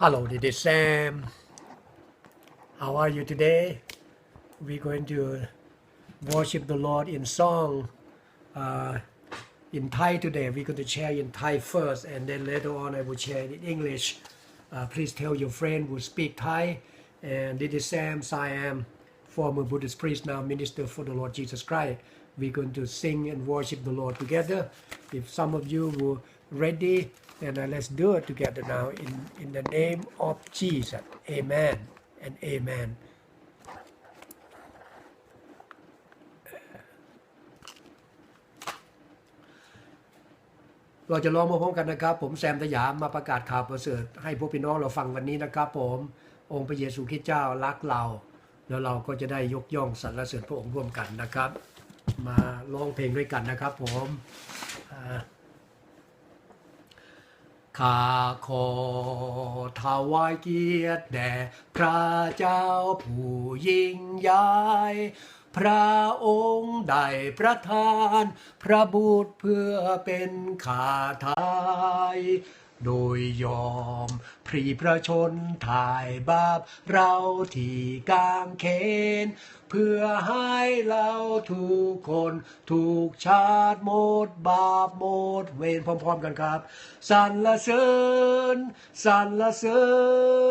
Hello, this is Sam. How are you today? We're going to worship the Lord in song. Uh, in Thai today, we're going to share in Thai first, and then later on, I will share in English. Uh, please tell your friend who speak Thai. And this is Sam Siam, former Buddhist priest, now minister for the Lord Jesus Christ. We're going to sing and worship the Lord together. If some of you were ready, then uh, let's do it together now in, in the name of Jesus. Amen and amen. เราจะร้องมาพร้อมกันนะครับ ผมแซมสยามมาประกาศข่าวประเสริฐให้พวกพี่น้องเราฟังวันนี้นะครับผมองค์พระเยซูคริสต์เจ้ารักเรา แล้วเราก็จะได้ยกย่องสรรเสริญพระองค์ร่วมกันนะครับ มาร้องเพลงด้วยกันนะครับผมอ่า ข้าขอถวายเกียรติแด่พระเจ้าผู้ยิ่งใหญ่พระองค์ได้ประทาน พระบุตรเพื่อเป็นข้าไทยโดยยอม พรีพระชนถ่ายบาปเราที่กางเขน เพื่อให้เราทุกคนถูกชาติหมดบาปหมดเวรพร้อมๆกันครับสรรเสริญสรรเสริ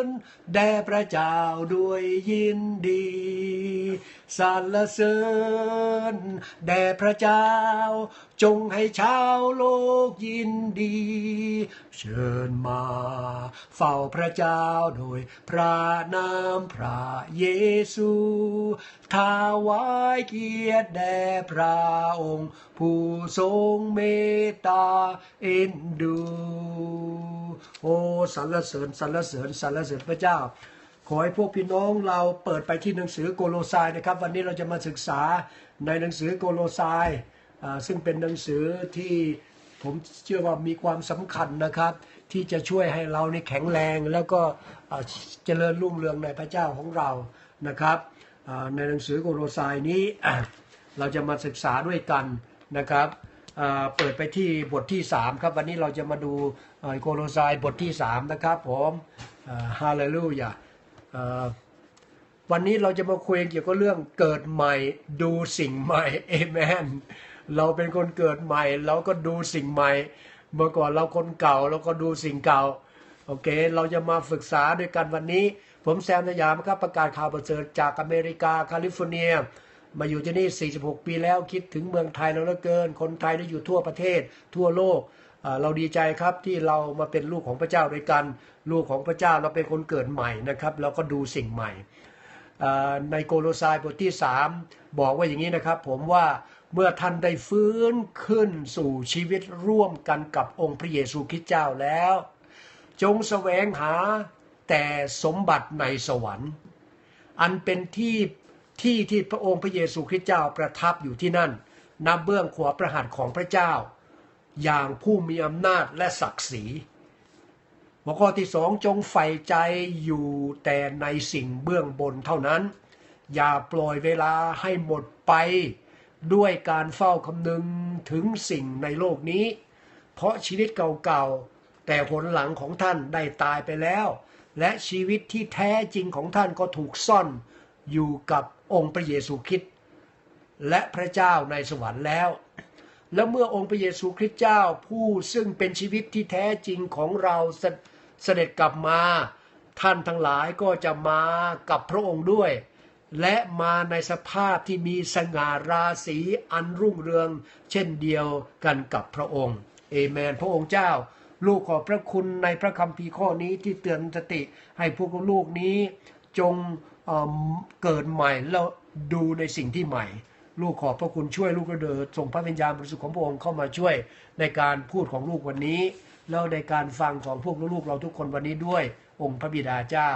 ญแด่พระเจ้าด้วยยินดีสรรเสริญแด่พระเจ้า จงให้ชาวโลกยินดี เชิญมาเฝ้าพระเจ้าโดยพระนามพระเยซูถาวายเกียรติแด่พระองค์ ผู้ทรงเมตตาเอ็นดู โอ้สรรเสริญสรรเสริญสรรเสริญพระเจ้า ขอให้พวกพี่น้องเราเปิดไปที่หนังสือโกโลไซนะครับ วันนี้เราจะมาศึกษาในหนังสือโกโลไซอ่าซึ่งเป็นหนังสือที่ผมเชื่อว่ามีความสำคัญนะครับ ที่จะช่วยให้เราในแข็งแรงแล้วก็เจริญรุ่งเรืองในพระเจ้าของเรานะครับ ในหนังสือโกโลไซนี้เราจะมาศึกษาด้วยกันนะครับเปิดไปที่บทที่ 3 ครับ วันนี้เราจะมาดูโกโลไซบทที่ 3 นะครับผมฮาเลลูยาวันนี้เราจะมาคุยเกี่ยวกับเรื่องเกิดใหม่ดูสิ่งใหม่เอเมนเราเป็นคนเกิดใหม่ เราก็ดูสิ่งใหม่ เมื่อก่อนเราคนเก่าเราก็ดูสิ่งเก่า โอเค เราจะมาฝึกษาด้วยกันวันนี้ ผมแซมสยามครับประกาศข่าวประเสริฐจากอเมริกาแคลิฟอร์เนีย มาอยู่ที่นี่ 46 ปีแล้วคิดถึงเมืองไทยเราเหลือเกิน คนไทยได้อยู่ทั่วประเทศ ทั่วโลกเราดีใจครับที่เรามาเป็นลูกของพระเจ้าด้วยกัน ลูกของพระเจ้าเราเป็นคนเกิดใหม่นะครับเราก็ดูสิ่งใหม่ในโกโลไซบทที่ 3 บอกว่าอย่างนี้นะครับ ผมว่าเมื่อท่านได้ฟื้นขึ้นสู่ชีวิตร่วมกันกับองค์พระเยซูคริสต์เจ้าแล้ว จงแสวงหาแต่สมบัติในสวรรค์ อันเป็นที่ที่ที่พระองค์พระเยซูคริสต์เจ้าประทับอยู่ที่นั่นนับเบื้องขวาประหัตของพระเจ้า อย่างผู้มีอำนาจและศักดิ์ศรีหัวข้อที่สองจงใฝ่ใจอยู่แต่ในสิ่งเบื้องบนเท่านั้น อย่าปล่อยเวลาให้หมดไป ด้วยการเฝ้าคำนึงถึงสิ่งในโลกนี้ เพราะชีวิตเก่าๆ แต่ผลหลังของท่านได้ตายไปแล้ว และชีวิตที่แท้จริงของท่านก็ถูกซ่อนอยู่กับองค์พระเยซูคริสต์และพระเจ้าในสวรรค์แล้ว แล้วเมื่อองค์พระเยซูคริสต์เจ้าผู้ซึ่งเป็นชีวิตที่แท้จริงของเราเสด็จกลับมา ท่านทั้งหลายก็จะมากับพระองค์ด้วย และมาในสภาพที่มีสง่าราศีอันรุ่งเรือง เช่นเดียวกันกับพระองค์เอเมน พระองค์เจ้า ลูกขอพระคุณในพระคัมภีข้อนี้ที่เตือนสติ ให้พวกลูกนี้จงเเกิดใหม่แล้วดูในสิ่งที่ใหม่ ลูกขอพระคุณช่วยลูกกระเดิดส่งพระวิญญาณบริสุทธิ์ของพระองค์เข้ามาช่วยในการพูดของลูกวันนี้ แล้วในการฟังของพวกลูกเราทุกคนวันนี้ด้วย องค์พระบิดาเจ้า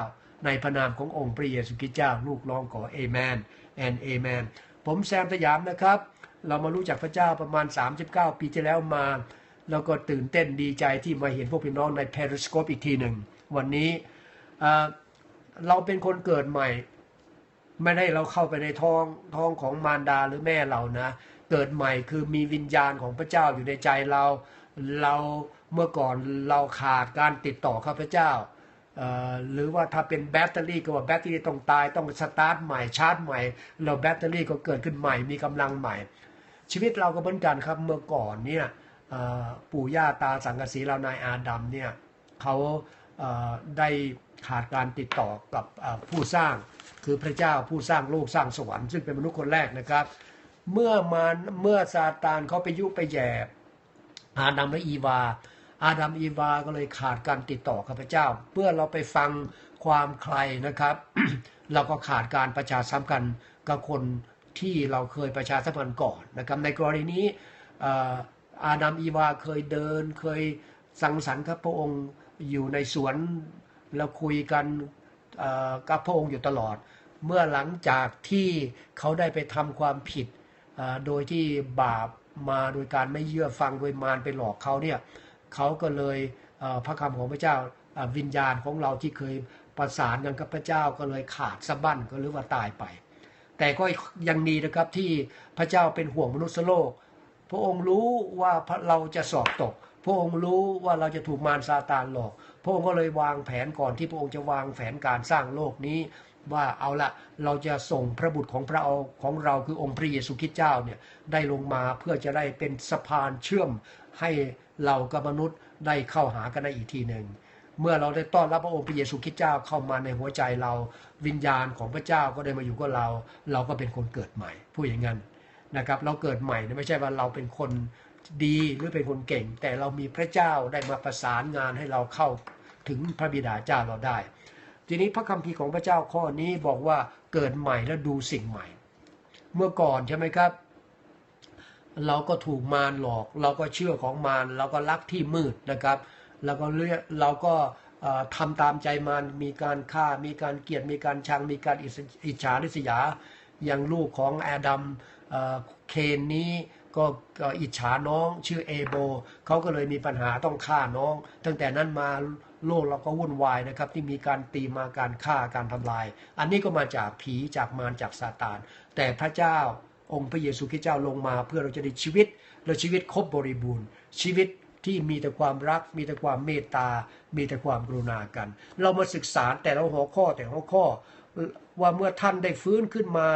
ในพระนามขององค์พระเยซูคริสต์เจ้า ลูกร้องขอเอเมน and เอเมนผมแซมสยามนะครับ เรามารู้จักพระเจ้าประมาณ 39 ปีที่แล้วมา แล้วก็ตื่นเต้นดีใจที่มาเห็นพวกพี่น้องใน Periscope อีกทีหนึ่ง วันนี้เราเป็นคนเกิดใหม่ ไม่ได้เราเข้าไปในท้องท้องของมารดาหรือแม่เรานะ เกิดใหม่คือมีวิญญาณของพระเจ้าอยู่ในใจเรา เราเมื่อก่อนเราขาดการติดต่อข้าพระเจ้าหรือว่าถ้าเป็นแบตเตอรี่ก็ว่าแบตเตอรี่ต้องตายต้องสตาร์ทใหม่ชาร์จใหม่แล้วแบตเตอรี่ก็เกิดขึ้นใหม่มีกำลังใหม่ ชีวิตเราก็เหมือนกันครับเมื่อก่อนเนี่ย ปู่ย่าตาสังกสีเรานายอาดัมเนี่ยเขาเได้ขาดการติดต่อกับผู้สร้าง คือพระเจ้าผู้สร้างโลกสร้างสวรรค์ซึ่งเป็นมนุษย์คนแรกนะครับ เมื่อมันเมื่อซาตานเขาไปยุไปแย่อาดัมและอีวา อาดัมอีวาก็เลยขาดการติดต่อกับพระเจ้าเมื่อเราไปฟังความใครนะครับ เราก็ขาดการประชาสัมพันธ์กับคนที่เราเคยประชาสัมพันธ์ก่อนนะครับ ในกรณีนี้ อาดัมอีวาเคยเดิน เคยสังสรรค์กับพระองค์อยู่ในสวนแล้วคุยกันกับพระองค์อยู่ตลอด เมื่อหลังจากที่เขาได้ไปทำความผิดโดยที่บาปมาโดยการไม่เยื่อฟังโดยมารไปหลอกเขาเนี่ยเขาก็เลยพระคำของพระเจ้าวิญญาณของเราที่เคยประสานกันกับพระเจ้าก็เลยขาดสะบั้นก็หรือว่าตายไป แต่ก็ยังดีนะครับที่พระเจ้าเป็นห่วงมนุษย์โลก พระองค์รู้ว่าเราจะสอบตก พระองค์รู้ว่าเราจะถูกมารซาตานหลอก พระองค์ก็เลยวางแผนก่อนที่พระองค์จะวางแผนการสร้างโลกนี้ ว่าเอาละเราจะส่งพระบุตรของพระองค์ของเราคือองค์พระเยซูคริสต์เจ้าเนี่ยได้ลงมาเพื่อจะได้เป็นสะพานเชื่อมให้เรากับมนุษย์ได้เข้าหากันได้อีกทีหนึ่งเมื่อเราได้ต้อนรับพระองค์พระเยซูคริสต์เจ้าเข้ามาในหัวใจเรา วิญญาณของพระเจ้าก็ได้มาอยู่กับเรา เราก็เป็นคนเกิดใหม่พูดอย่างนั้น นะครับเราเกิดใหม่นี่ยไม่ใช่ว่าเราเป็นคนดีหรือเป็นคนเก่ง แต่เรามีพระเจ้าได้มาประสานงานให้เราเข้าถึงพระบิดาเจ้าเราได้ ทีนี้พระคัมภีร์ของพระเจ้าข้อนี้บอกว่าเกิดใหม่แล้วดูสิ่งใหม่ เมื่อก่อนใช่ไหมครับ เราก็ถูกมารหลอก เราก็เชื่อของมารเราก็รักที่มืดนะครับ แล้วก็เลือกเราก็เอ่อทำตามใจมารมีการฆ่ามีการเกลียดมีการชังมีการอิสอิจฉาริษยาอย่างลูกของแอดัม เคนนี้ก็อิจฉาน้องชื่อเอโบเขาก็เลยมีปัญหาต้องฆ่าน้อง ตั้งแต่นั้นมาโลกเราก็วุ่นวายนะครับ ที่มีการตีมาการฆ่าการทำลาย อันนี้ก็มาจากผีจากมารจากซาตาน แต่พระเจ้าองค์พระเยซูคริสต์เจ้าลงมาเพื่อเราจะได้ชีวิตและชีวิตครบบริบูรณ์ ชีวิตที่มีแต่ความรัก มีแต่ความเมตตา มีแต่ความกรุณากัน เรามาศึกษาแต่ละหัวข้อแต่หัวข้อว่าเมื่อท่านได้ฟื้นขึ้นมา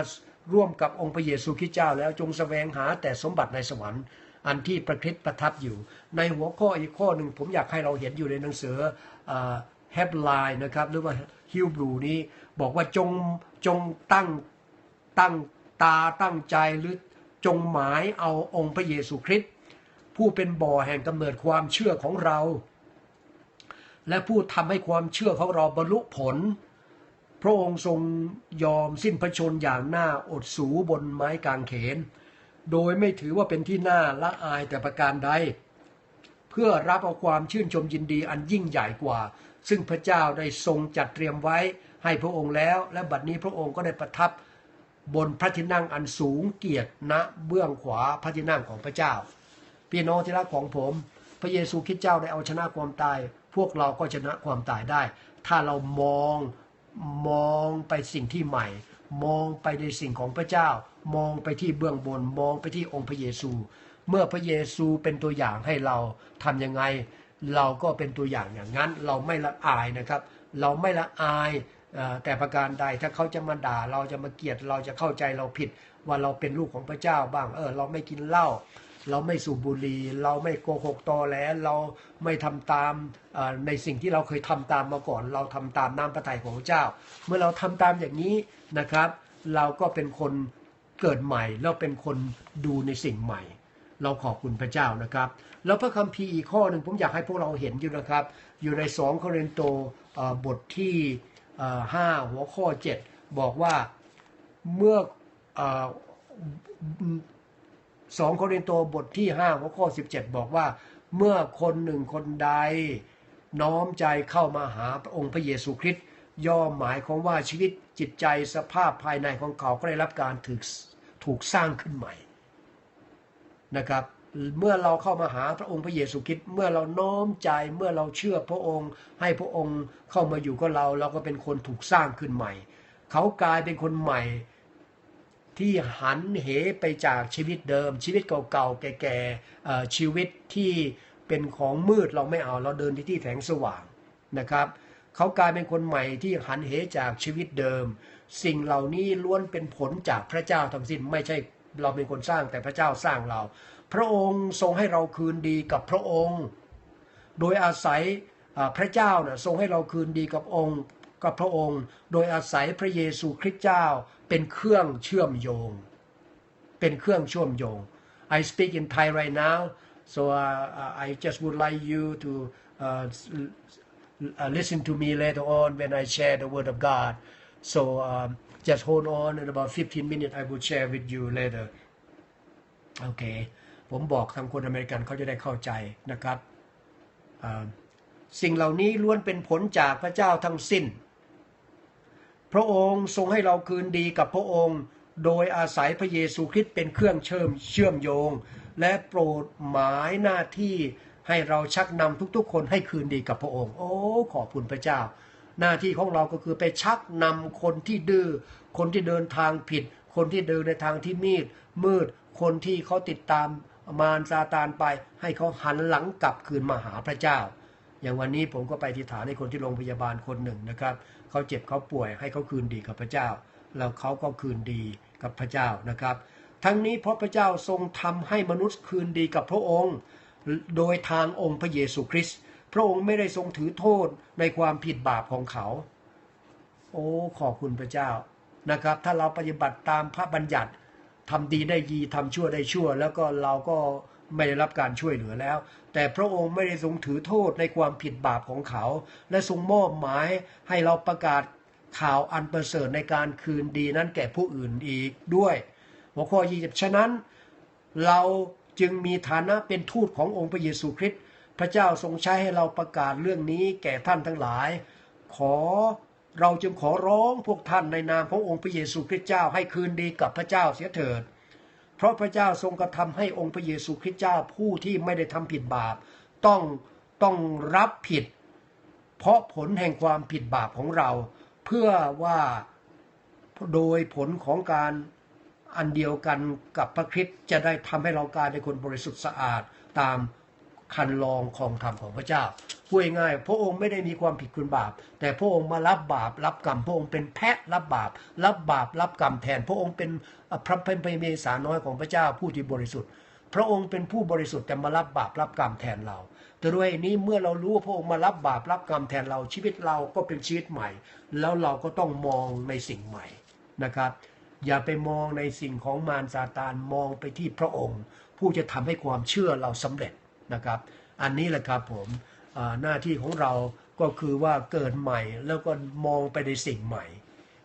ร่วมกับองค์พระเยซูคริสต์เจ้าแล้วจงแสวงหาแต่สมบัติในสวรรค์ อันที่ประคริสประทับอยู่ ในหัวข้ออีกข้อหนึ่งผมอยากให้เราเห็นอยู่ในหนังสือแฮปไลน์นะครับหรือว่าฮิวบรูนี้บอกว่าจงจงตั้งตั้งตาตั้งใจหรือจงหมายเอาองค์พระเยซูคริสต์ผู้เป็นบ่อแห่งกำเนิดความเชื่อของเรา และผู้ทำให้ความเชื่อของเราบรรลุผล ระองค์ทรงยอมสิ้นพระชนอย่างน่าอดสูบนไม้กางเขน โดยไม่ถือว่าเป็นที่น่าละอายแต่ประการใด เพื่อรับเอาความชื่นชมยินดีอันยิ่งใหญ่กว่า ซึ่งพระเจ้าได้ทรงจัดเตรียมไว้ให้พระองค์แล้ว และบัดนี้พระองค์ก็ได้ประทับบนพระที่นั่งอันสูงเกียรติณเบื้องขวาพระที่นั่งของพระเจ้า พี่น้องที่รักของผม พระเยซูคริสต์เจ้าได้เอาชนะความตาย พวกเราก็ชนะความตายได้ ถ้าเรามอง มองไปสิ่งที่ใหม่ มองไปในสิ่งของพระเจ้า มองไปที่เบื้องบน มองไปที่องค์พระเยซู เมื่อพระเยซูเป็นตัวอย่างให้เราทำยังไง เราก็เป็นตัวอย่างอย่างนั้น เราไม่ละอายนะครับ เราไม่ละอายแต่ประการใดถ้าเขาจะมาด่าเราจะมาเกลียดเราจะเข้าใจเราผิด ว่าเราเป็นลูกของพระเจ้าบ้างเออเราไม่กินเหล้า เราไม่สูบบุหรี่เราไม่โกหกตอแหลเราไม่ทำตามในสิ่งที่เราเคยทำตามมาก่อน เราทำตามน้ำพระทัยของพระเจ้า เมื่อเราทำตามอย่างนี้นะครับ เราก็เป็นคนเกิดใหม่แล้วเป็นคนดูในสิ่งใหม่ เราขอบคุณพระเจ้านะครับ แล้วพระคัมภีร์อีกข้อหนึ่งผมอยากให้พวกเราเห็นอยู่นะครับ อยู่ใน 2 โครินโตบทที่5หัวข้อ 7 บอกว่าเมื่อ เอ่อสองโครินโตบทที่5หัวข้อ 17 บอกว่า เมื่อคนหนึ่งคนใด น้อมใจเข้ามาหาพระองค์พระเยซูคริสต์ย่อมหมายความว่าชีวิตจิตใจสภาพภายในของเขาก็ได้รับการถูกถูกสร้างขึ้นใหม่นะครับเมื่อเราเข้ามาหาพระองค์พระเยซูคริสต์เมื่อเราน้อมใจเมื่อเราเชื่อพระองค์ ให้พระองค์เข้ามาอยู่กับเรา เราก็เป็นคนถูกสร้างขึ้นใหม่ เขากลายเป็นคนใหม่ ที่หันเหไปจากชีวิตเดิม ชีวิตเก่าๆ แก่ๆชีวิตที่เป็นของมืดเราไม่เอาเราเดินที่ที่แสงสว่างนะครับเขากลายเป็นคนใหม่ที่หันเหจากชีวิตเดิม สิ่งเหล่านี้ล้วนเป็นผลจากพระเจ้าทั้งสิ้นไม่ใช่เราเป็นคนสร้างแต่พระเจ้าสร้างเรา พระองค์ทรงให้เราคืนดีกับพระองค์ โดยอาศัยพระเจ้านะทรงให้เราคืนดีกับองค์กับพระองค์ โดยอาศัยพระเยซูคริสต์เจ้า เป็นเครื่องเชื่อมโยง เป็นเครื่องเชื่อมโยง I speak in Thai right now so uh, I just would like you to uh, listen to me later on when I share the word of God so um, just hold on in about 15 minutes I will share with you later โอเค ผมบอกทางคนอเมริกันเขาจะได้เข้าใจนะครับ สิ่งเหล่านี้ล้วนเป็นผลจากพระเจ้าทั้งสิ้น พระองค์ทรงให้เราคืนดีกับพระองค์ โดยอาศัยพระเยซูคริสต์เป็นเครื่องเชื่อมเชื่อมโยง และโปรดหมายหน้าที่ให้เราชักนำทุกๆ คนให้คืนดีกับพระองค์ โอ้ขอบคุณพระเจ้า หน้าที่ของเราก็คือไปชักนำคนที่ดื้อคนที่เดินทางผิด คนที่เดินในทางที่มีดมืด คนที่เขาติดตามมารซาตานไป ให้เขาหันหลังกลับคืนมาหาพระเจ้า อย่างวันนี้ผมก็ไปที่ฐานให้คนที่โรงพยาบาลคนหนึ่งนะครับเขาเจ็บเขาป่วยให้เขาคืนดีกับพระเจ้า แล้วเขาก็คืนดีกับพระเจ้านะครับ ทั้งนี้เพราะพระเจ้าทรงทำให้มนุษย์คืนดีกับพระองค์ โดยทางองค์พระเยซูคริสต์พระองค์ไม่ได้ทรงถือโทษในความผิดบาปของเขา โอ้ขอบคุณพระเจ้านะครับ ถ้าเราปฏิบัติตามพระบัญญัติทำดีได้ดีทำชั่วได้ชั่ว แล้วก็เราก็ ไม่ได้รับการช่วยเหลือแล้ว แต่พระองค์ไม่ได้ทรงถือโทษในความผิดบาปของเขา และทรงมอบหมายให้เราประกาศข่าวอันประเสริฐในการคืนดีนั้นแก่ผู้อื่นอีกด้วย หัวข้อยี่สิบฉะนั้น เราจึงมีฐานะเป็นทูตขององค์พระเยซูคริสต์พระเจ้าทรงใช้ให้เราประกาศเรื่องนี้แก่ท่านทั้งหลาย ขอเราจึงขอร้องพวกท่านในนามขององค์พระเยซูคริสต์เจ้าให้คืนดีกับพระเจ้าเสียเถิด เพราะพระเจ้าทรงกระทำให้องค์พระเยซูคริสต์เจ้าผู้ที่ไม่ได้ทำผิดบาป ต้องต้องรับผิด เพราะผลแห่งความผิดบาปของเรา เพื่อว่าโดยผลของการอันเดียวกันกับพระคริสต์จะได้ทำให้เรากลายเป็นคนบริสุทธิ์สะอาดตามคันลองของธรรมของพระเจ้า พูดง่ายพระองค์ไม่ได้มีความผิดคุณบาป แต่พระองค์มารับบาปรับกรรมพระองค์เป็นแพะรับบาป รับบาปรับกรรมแทน พระองค์เป็นพระเป็นพระเมสาน้อยของพระเจ้าผู้ที่บริสุทธิ์ พระองค์เป็นผู้บริสุทธิ์แต่มารับบาปรับกรรมแทนเราแต่ด้วยนี้เมื่อเรารู้ว่าพระองค์มารับบาปรับกรรมแทนเราชีวิตเราก็เป็นชีวิตใหม่ แล้วเราก็ต้องมองในสิ่งใหม่นะครับ อย่าไปมองในสิ่งของมารซาตานมองไปที่พระองค์ ผู้จะทำให้ความเชื่อเราสำเร็จนะครับ อันนี้แหละครับผม หน้าที่ของเราก็คือว่าเกิดใหม่แล้วก็มองไปในสิ่งใหม่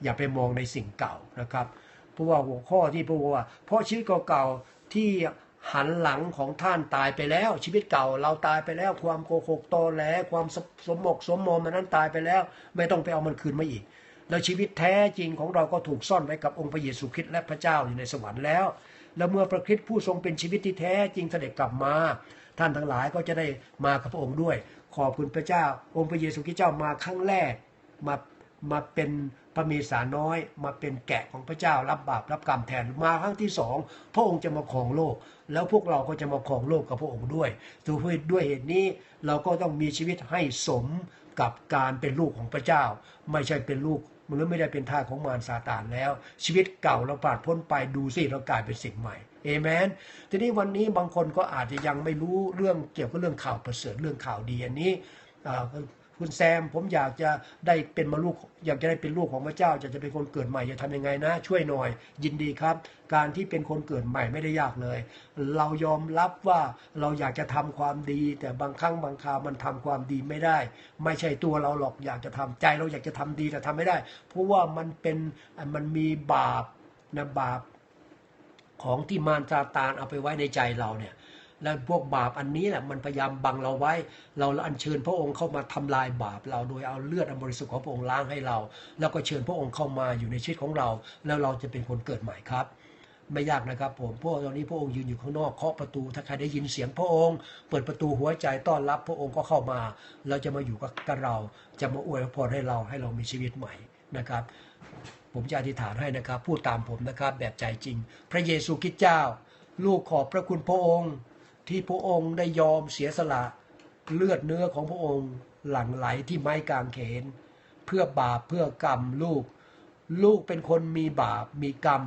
อย่าไปมองในสิ่งเก่านะครับ เพราะว่าหัวข้อที่พระว่า เพราะชีวิตเก่าๆที่หันหลังของท่านตายไปแล้ว ชีวิตเก่าเราตายไปแล้ว ความโกหกตอแหลความสสมกสมมอมมันนั้นตายไปแล้ว ไม่ต้องไปเอามันคืนมาอีก แล้วชีวิตแท้จริงของเราก็ถูกซ่อนไว้กับองค์พระเยซูคริสต์และพระเจ้าอยู่ในสวรรค์แล้ว แล้วเมื่อพระคริสต์ผู้ทรงเป็นชีวิตที่แท้จริงเสด็จกลับมา ท่านทั้งหลายก็จะได้มากับพระองค์ด้วย ขอบคุณพระเจ้า องค์พระเยซูคริสต์เจ้ามาครั้งแรกมามาเป็นพระเมสาน้อย มาเป็นแกะของพระเจ้ารับบาปรับกรรมแทนมาครั้งที่สองพระองค์จะมาครองโลก แล้วพวกเราก็จะมาครองโลกกับพระองค์ด้วยด้วยด้วยเหตุนี้เราก็ต้องมีชีวิตให้สมกับการเป็นลูกของพระเจ้า ไม่ใช่เป็นลูกหรือไม่ได้เป็นทาสของมารซาตานแล้ว ชีวิตเก่าเราผ่านพ้นไปดูสิเรากลายเป็นสิ่งใหม่ เอเมนทีนี้วันนี้บางคนก็อาจจะยังไม่รู้เรื่องเกี่ยวกับเรื่องข่าวประเสริฐเรื่องข่าวดีอันนี้คุณแซมผมอยากจะได้เป็นมาลูกอยากจะได้เป็นลูกของพระเจ้าอยากจะเป็นคนเกิดใหม่จะทำยังไงนะ ช่วยหน่อย ยินดีครับ การที่เป็นคนเกิดใหม่ไม่ได้ยากเลย เรายอมรับว่าเราอยากจะทำความดี แต่บางครั้งบางคราวมันทำความดีไม่ได้ ไม่ใช่ตัวเราหรอกอยากจะทำใจเราอยากจะทำดีแต่ทำไม่ได้ เพราะว่ามันเป็นมันมีบาปนะบาป ของที่มารซาตานเอาไปไว้ในใจเราเนี่ยแล้วพวกบาปอันนี้แหละมันพยายามบังเราไว้ เราอัญเชิญพระองค์เข้ามาทำลายบาป เราโดยเอาเลือดอันบริสุทธิ์ของพระองค์ล้างให้เรา แล้วก็เชิญพระองค์เข้ามาอยู่ในชีวิตของเรา แล้วเราจะเป็นคนเกิดใหม่ครับ ไม่ยากนะครับผมพราะตอนนี้พระองค์ยืนอยู่ข้างนอกเคาะประตูถ้าใครได้ยินเสียงพระองค์ เปิดประตูหัวใจต้อนรับพระองค์ก็เข้ามา เราจะมาอยู่กับเรา จะมาอวยพรให้เราให้เรามีชีวิตใหม่นะครับ ผมจะอธิษฐานให้นะครับ พูดตามผมนะครับแบบใจจริง พระเยซูคริสต์เจ้า ลูกขอบพระคุณพระองค์ ที่พระองค์ได้ยอมเสียสละเลือดเนื้อของพระองค์หลั่งไหลที่ไม้กางเขน เพื่อบาปเพื่อกรรมลูก ลูกเป็นคนมีบาปมีกรรม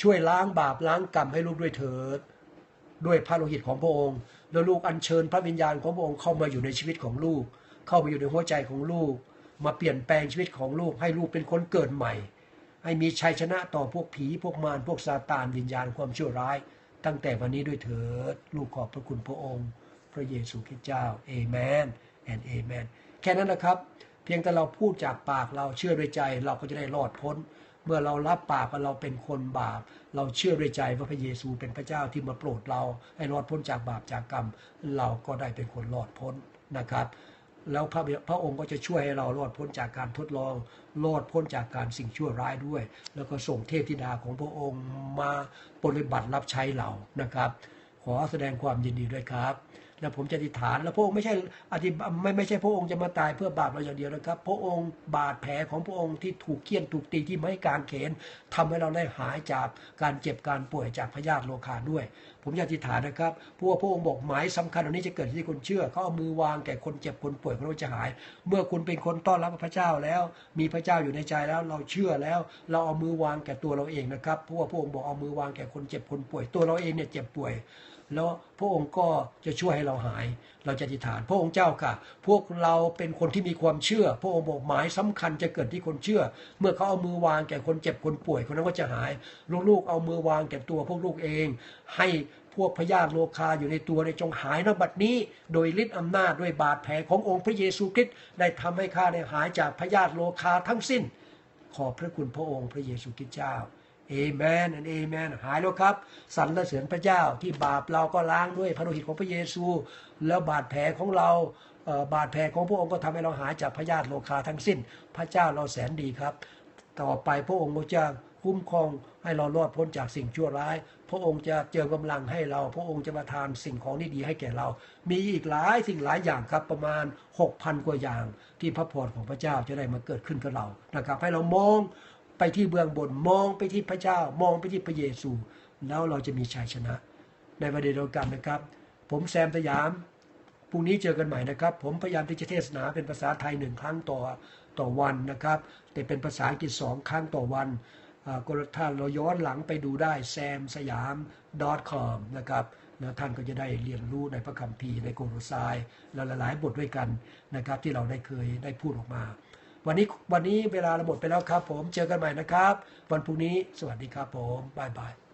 ช่วยล้างบาปล้างกรรมให้ลูกด้วยเถิด ด้วยพระโลหิตของพระองค์ แล้วลูกอัญเชิญพระวิญญาณของพระองค์เข้ามาอยู่ในชีวิตของลูก เข้ามาอยู่ในหัวใจของลูก มาเปลี่ยนแปลงชีวิตของลูกให้ลูกเป็นคนเกิดใหม่ ให้มีชัยชนะต่อพวกผีพวกมารพวกซาตานวิญญาณความชั่วร้าย ตั้งแต่วันนี้ด้วยเถิด ลูกขอบพระคุณพระองค์ พระเยซูคริสต์เจ้าเอเมนแอนเอเมนแค่นั้นนะครับ เพียงแต่เราพูดจากปากเราเชื่อด้วยใจเราก็จะได้รอดพ้น เมื่อเรารับปากว่าเราเป็นคนบาป เราเชื่อด้วยใจว่าพระเยซูเป็นพระเจ้าที่มาโปรดเราให้รอดพ้นจากบาปจากกรรม เราก็ได้เป็นคนรอดพ้นนะครับ แล้วพระพระองค์ก็จะช่วยให้เรารอดพ้นจากการทดลอง รอดพ้นจากการสิ่งชั่วร้ายด้วย แล้วก็ส่งเทพธิดาของพระองค์มาปฏิบัติรับใช้เรานะครับ ขอแสดงความยินดีด้วยครับ แล้วผมจะอธิษฐานแล้วพระองค์ไม่ใช่อธิบไม่ไม่ใช่พระองค์จะมาตายเพื่อบาปเราอย่างเดียวนะครับ พระองค์บาดแผลของพระองค์ที่ถูกเคี่ยนถูกตีที่ไม้กางเขนทำให้เราได้หายจากการเจ็บการป่วยจากพยาธิโลคาด้วย ผมอยากอธิษฐานนะครับเพราะว่าพระองค์บอกหมายสำคัญอันนี้จะเกิดที่คนเชื่อเขาเอามือวางแก่คนเจ็บคนป่วยเขาจะหาย เมื่อคุณเป็นคนต้อนรับพระเจ้าแล้ว มีพระเจ้าอยู่ในใจแล้วเราเชื่อแล้ว เราเอามือวางแก่ตัวเราเองนะครับเพราะว่าพระองค์บอกเอามือวางแก่คนเจ็บคนป่วยตัวเราเองเนี่ยเจ็บป่วย แล้วพระองค์ก็จะช่วยให้เราหาย เราจะอธิษฐาน พระองค์เจ้าค่ะ พวกเราเป็นคนที่มีความเชื่อ พระองค์บอกหมายสำคัญจะเกิดที่คนเชื่อ เมื่อเขาเอามือวางแก่คนเจ็บคนป่วยคนนั้นก็จะหาย ลูกๆเอามือวางแก่ตัวพวกลูกเอง ให้พวกพยาธิโลคาอยู่ในตัวในจงหายนบัดนี้ โดยฤทธิ์อำนาจด้วยบาดแผลขององค์พระเยซูคริสต์ได้ทำให้ข้าได้หายจากพยาธิโลคาทั้งสิ้น ขอบพระคุณพระองค์พระเยซูคริสต์เจ้า เอเมนอันเอเมนหายแล้วครับสรรเสริญพระเจ้าที่บาปเราก็ล้างด้วยพระโลหิตของพระเยซู แล้วบาดแผลของเราเบาดแผลของพระองค์ก็ทำให้เราหายจากพยาธิโลคาทั้งสิ้น พระเจ้าเราแสนดีครับ ต่อไปพระองค์จะคุ้มครองให้เรารอดพ้นจากสิ่งชั่วร้าย พระองค์จะเจิมกำลังให้เรา พระองค์จะประทานสิ่งของดีๆให้แก่เรา มีอีกหลายสิ่งหลายอย่างครับประมาณ 6,000 กว่าอย่างที่พระพรของพระเจ้าจะได้มาเกิดขึ้นกับเรานะครับให้เรามอง ไปที่เบื้องบนมองไปที่พระเจ้า มองไปที่พระเยซู แล้วเราจะมีชัยชนะ ในประเด็นเดียวกันนะครับ ผมแซมสยามพรุ่งนี้เจอกันใหม่นะครับ ผมพยายามที่จะเทศนาเป็นภาษาไทยหนึ่งครั้งต่อต่อวันนะครับ แต่เป็นภาษาอังกฤษสองครั้งต่อวันอ่าก็ถ้าเราย้อนหลังไปดูได้ s a m s y a m com นะครับแล้วท่านก็จะได้เรียนรู้ในพระคัมภีร์ในโกโรไซายและหลายๆ บทด้วยกันนะครับที่เราได้เคยได้พูดออกมา วันนี้วันนี้เวลาเราหมดไปแล้วครับ ผมเจอกันใหม่นะครับ วันพรุ่งนี้สวัสดีครับผมบายบาย